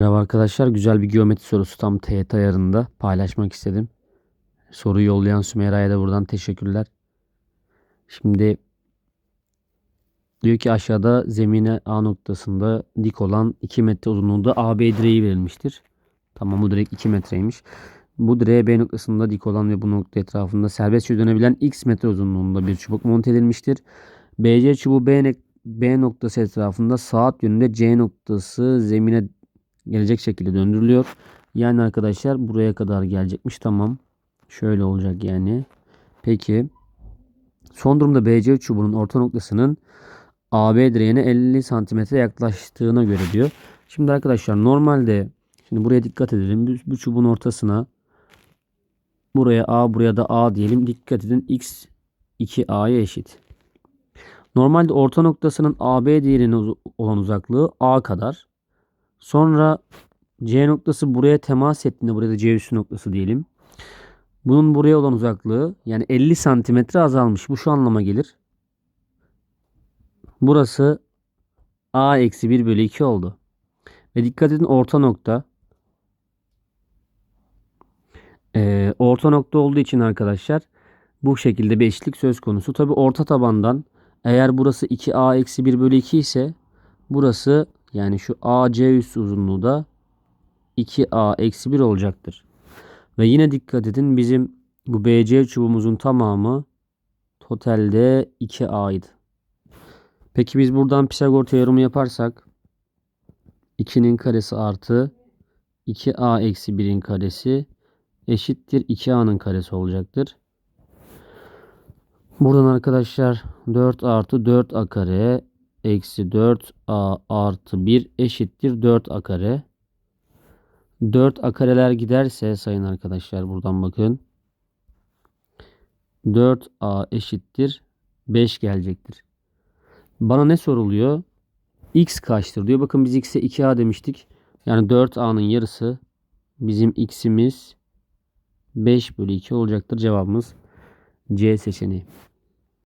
Merhaba arkadaşlar. Güzel bir geometri sorusu tam TYT ayarında paylaşmak istedim. Soruyu yollayan Sümeyra'ya da buradan teşekkürler. Şimdi diyor ki aşağıda zemine A noktasında dik olan 2 metre uzunluğunda AB direği verilmiştir. Tamam bu direk 2 metreymiş. Bu direğe B noktasında dik olan ve bu nokta etrafında serbestçe dönebilen x metre uzunluğunda bir çubuk monte edilmiştir. BC çubuğu B, B noktası etrafında saat yönünde C noktası zemine gelecek şekilde döndürülüyor. Yani arkadaşlar buraya kadar gelecekmiş. Tamam. Şöyle olacak yani. Peki. Son durumda BC çubuğunun orta noktasının AB direğine 50 santimetre yaklaştığına göre diyor. Şimdi arkadaşlar normalde şimdi buraya dikkat edelim. Bu, bu çubuğun ortasına buraya A buraya da A diyelim. Dikkat edin x 2A'ya eşit. Normalde orta noktasının AB değerine olan uzaklığı A kadar. Sonra C noktası buraya temas ettiğinde buraya da C üssü noktası diyelim. Bunun buraya olan uzaklığı yani 50 santimetre azalmış. Bu şu anlama gelir. Burası A eksi 1 bölü 2 oldu. Ve dikkat edin orta nokta. Ee, orta nokta olduğu için arkadaşlar bu şekilde bir eşitlik söz konusu. Tabi orta tabandan eğer burası 2A eksi 1 bölü 2 ise burası yani şu AC üssü uzunluğu da 2A eksi 1 olacaktır. Ve yine dikkat edin bizim bu BC çubuğumuzun tamamı totalde 2A'ydı. Peki biz buradan Pisagor teoremi yaparsak 2'nin karesi artı 2A eksi 1'in karesi eşittir 2A'nın karesi olacaktır. Buradan arkadaşlar 4 artı 4A kare eksi 4A artı 1 eşittir 4A kare. 4 A kareler giderse sayın arkadaşlar buradan bakın. 4A eşittir 5 gelecektir. Bana ne soruluyor? X kaçtır diyor. Bakın biz X'e 2A demiştik. Yani 4A'nın yarısı bizim X'imiz 5 bölü 2 olacaktır. Cevabımız C seçeneği.